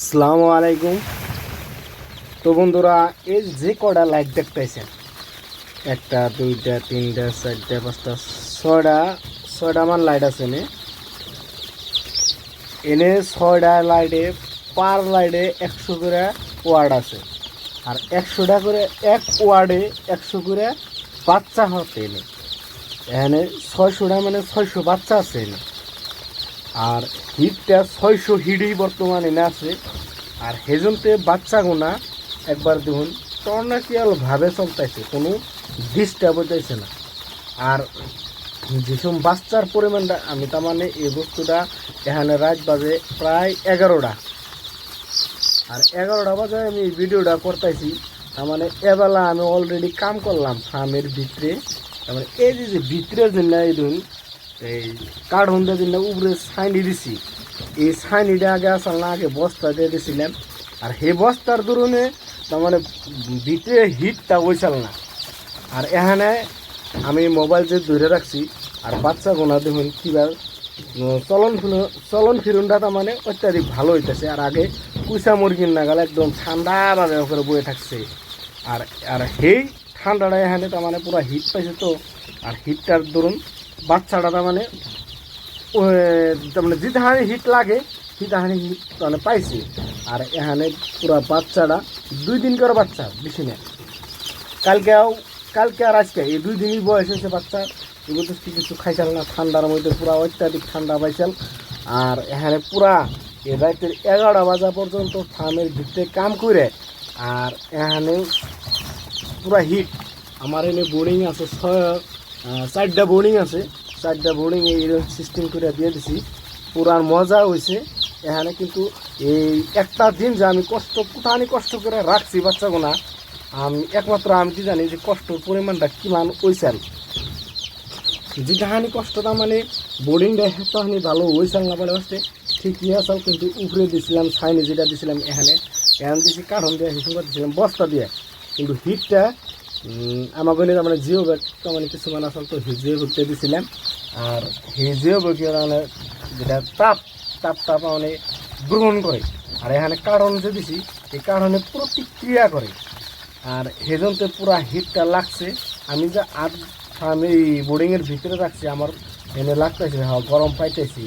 আসসালামু আলাইকুম। তো বন্ধুরা, এই যে কটা লাইট দেখতেছেন, একটা, দুইটা, তিনটা, চারটা, পাঁচটা, ছয়টা ছয়টা আমার লাইট আছে এনে এনে ছয়টা লাইটে পার লাইটে একশো করে ওয়ার্ড আছে। আর একশোটা করে এক ওয়ার্ডে একশো করে বাচ্চা হতে এনে এখানে ছয়শোটা মানে ছয়শো বাচ্চা আছে এনে আর হিটটা ছয়শো হিটই বর্তমানে এনে আছে আর হেজন্তে বাচ্চা গোনা একবার দেখুন, টর্নাকিয়াল ভাবে চলতেছে কোনো ডিস্টার্ব হইতেছে না। আর যেসব বাচ্চার পরিমাণটা, আমি তার মানে এই বস্তুটা এখানে রাত বাজে প্রায় এগারোটা। আর এগারোটা বাজে আমি এই ভিডিওটা করতেছি তার মানে এবেলা আমি অলরেডি কাম করলাম ফার্মের ভিতরে। তার মানে এই যে ভিতরে যে নাই ধরুন এই কার্টুন দিয়ে দিন উপরে ছাইনি দিছি। এই ছাইনিটা আগে আসল না, আগে বস্তা দিয়ে দিয়েছিলাম আর সেই বস্তার দরুনে তার মানে ভিতরে হিটটা ওইসাল না। আর এখানে আমি মোবাইল যে ধরে রাখছি, আর বাচ্চা গোনা দেখুন কিবা চলন চলন ফিরুনটা তার মানে অত্যাধিক ভালো হইতেছে। আর আগে কুইসা মুরগির নাগাল একদম ঠান্ডা ঠান্ডাভাবে করে বয়ে থাকছে। আর আর সেই ঠান্ডাটা এখানে তার মানে পুরো হিট পাইছে তো। আর হিটটার ধরুন বাচ্চাটা তার মানে তার মানে যেতে হানি হিট লাগে সেটা হানি হিট মানে পাইছে। আর এখানে পুরো বাচ্চাটা, দুই দিন করে বাচ্চা, বেশি না। কালকেও কালকে আর আজকে, এই দুই দিনই বয়স হয়েছে বাচ্চা। এগুলো তো কিছু খাইছাল না, ঠান্ডার মধ্যে পুরা অত্যাধিক ঠান্ডা পাইছাল আর এখানে পুরা, এ রাতের এগারোটা বাজা পর্যন্ত ফার্মের ভিতরে কাম করে। আর এখানে পুরা হিট। আমার এনে বোর্ডিং আছে ছয় চারটা বোর্ডিং আছে। চারটা বোর্ডিং এইরকম সিস্টেম করে দিয়ে দিছি। পুরার মজা হয়েছে এখানে কিন্তু এই একটা দিন যে আমি কষ্ট কোথানি কষ্ট করে রাখছি বাচ্চাগুনা আমি একমাত্র আমি কি জানি যে কষ্টর পরিমাণটা কিমান ওইসাল যেটা হানি কষ্টটা মানে বোর্ডিংটা এত হানি ভালো ওইসাল না বলে আসতে ঠিকই আসাল কিন্তু উপরে দিছিলাম ছাইনি যেটা দিছিলাম এখানে। এখানে দিছি কাঠন দিয়ে, হিসেবে দিছিলাম বস্তা দিয়ে। কিন্তু হিটটা আমার গণিত মানে জিও ব্যাগ মানে কিছুমান আসল তো হিজিও করতে দিছিলাম আর হিজিও ব্যাগের মানে যেটা তাপ তাপ তাপ মানে গ্রহণ করে আর এখানে কারণ যে দিছি এই কারণে প্রতিক্রিয়া করে আর হেজনতে পুরা হিটটা লাগছে। আমি যে আট আমি এই বোর্ডিংয়ের ভিতরে রাখছি আমার এনে লাগতেছে হ্যাঁ গরম পাইতেছি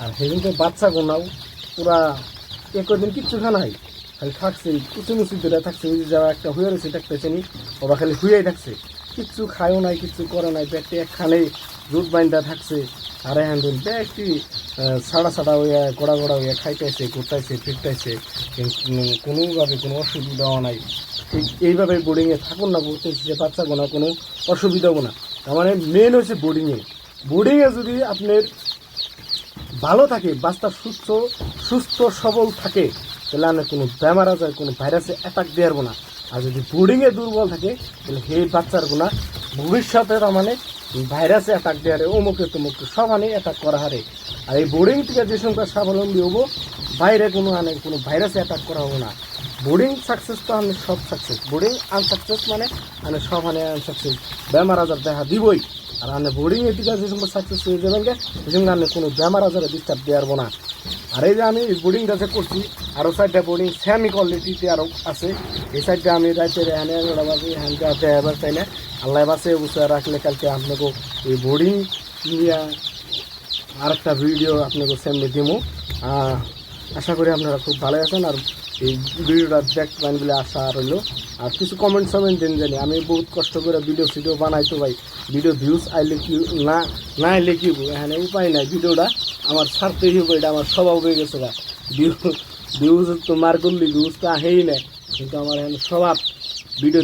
আর হেজনতে বাচ্চা গোনাও পুরা একদিন কিচ্ছু খানাই খালি থাকছে কুচুমুচি ধরে থাকছে, ওই যে যাওয়া একটা হয়ে রয়েছে দেখতেছে নি ওরা খালি হুয়েই থাকছে। কিচ্ছু খায়ও নাই, কিচ্ছু করে নাই ব্যাগটি একখানে জুট বাইন্দা থাকছে, আর এখন ব্যাগটি ছাড়া ছাড়া হইয়া, গোড়া গোড়া হইয়া খাইতেছে, ঘুরতেছে, ফিরতেছে কোনোভাবে কোনো অসুবিধাও নাই। ঠিক এইভাবে বোর্ডিংয়ে থাকুন না, বলতেছি যে বাচ্চা গোনা কোনো অসুবিধাও না। তার মানে মেন হচ্ছে বোর্ডিংয়ে বোর্ডিংয়ে যদি আপনার ভালো থাকে, বাচ্চা সুস্থ সুস্থ, সবল থাকে তাহলে আপনার কোনো বেমার আজার কোনো ভাইরাসে অ্যাটাক দেওয়ার না আর যদি বোর্ডিংয়ে দুর্বল থাকে তাহলে সেই বাচ্চার গুণা ভবিষ্যতে তার মানে ভাইরাসে অ্যাটাক দেওয়ারে অমুকে তমুকে সমানে অ্যাটাক করা হারে আর এই বোর্ডিং থেকে যে সংখ্যা স্বাবলম্বী হব বাইরে কোনো আনে, কোনো ভাইরাসে অ্যাটাক করা হব না। বোর্ডিং সাকসেস তো আমি সব সাকসেস বোর্ডিং আনসাকসেস মানে আমি সব আনে আনসাকসেস বেমার আজার দেখা দিবই। আর আমি বোর্ডিং এর দিকে যে সময় সাকসেস হয়ে যাবেন গে সঙ্গে আমি কোনো বেমার আজারে ডিস্টার্ব দেওয়ার না আর এই যে আমি বোর্ডিংটা যে করছি আরও সাইডটা বোর্ডিং সেমি কোয়ালিটিতে আরও আছে। এই সাইডটা আমি রাইতে এগারোটা বাজে এখানে দেওয়ার চাই না, আল্লাহ বাসে বসে রাখলে কালকে আপনাকে এই বোর্ডিং নিয়ে আরেকটা ভিডিও আপনাকে সামনে দিব আশা করি আপনারা খুব ভালো আছেন আর এই ভিডিওটা দেখবেন বলে আশা রইল আর কিছু কমেন্ট সমেন্ট দেন জানি। আমি বহুত কষ্ট করে ভিডিও সিডিও বানাই তো ভাই। ভিডিও ভিউজ আইলে কি না না আইলে কি এখানে উপায় নাই। ভিডিওটা আমার ছাড়তেই হব এটা আমার স্বভাব হয়ে গেছে গা। ভিউ ভিউজ তো মার করলি ভিউজ তো আহেই না কিন্তু আমার এখানে স্বভাব ভিডিও